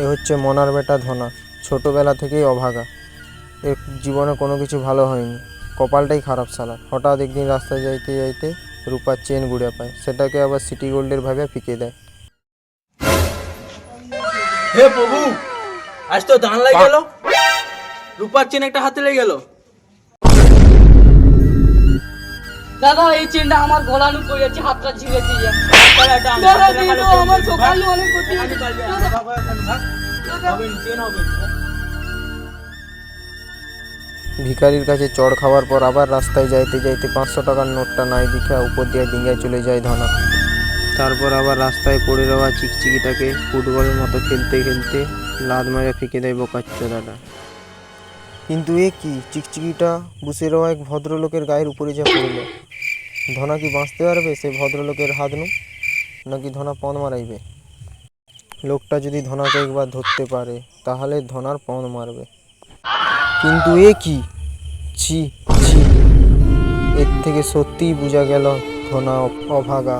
এ হচ্ছে মনার বেটা ধনা। ছোটোবেলা থেকেই অভাগা। এর জীবনে কোনো কিছু ভালো হয়নি। কপালটাই খারাপ সালা হঠাৎ একদিন রাস্তায় যাইতে যাইতে রূপার চেন গুড়ে পায়। সেটাকে আবার সিটি গোল্ডের ভাবে ফিকে দেয়। হে প্রভু আজ তো দান লেগে গেল। রূপার চেন একটা হাতে লেগে গেল। দাদা এই চেনটা আমার গলানো পড়ে যাচ্ছে হাতটা ঝিরে দিয়ে দাদা আমার সকালে অনেক ক্ষতি হয়েছে। ভিখারির কাছে চড় খাওয়ার পর আবার রাস্তায় যাইতে যাইতে পাঁচশো টাকার নোটটা নাই দেখা উপর দিয়ে ডিঙ্গায় চলে যায় ধনা। তারপর আবার রাস্তায় পড়ে রওয়া চিকচিকিটাকে ফুটবলের মতো খেলতে খেলতে লাদ মারে ফেঁকে দেয় বোকাচ্চো দাদা। কিন্তু এ কি? চিকচিকিটা বুসে রওয়া এক ভদ্রলোকের গায়ের উপরে যা পড়ল। ধনা কি বাঁচতে পারবে সে ভদ্রলোকের হাত নু? নাকি ধনা পণ মারাইবে? লোকটা যদি ধনাকে একবার ধরতে পারে, তাহলে ধনার পণ মারবে। কিন্তু এ কি? ছি ছি। এর থেকে সত্যিই বোঝা গেল ধনা অভাগা।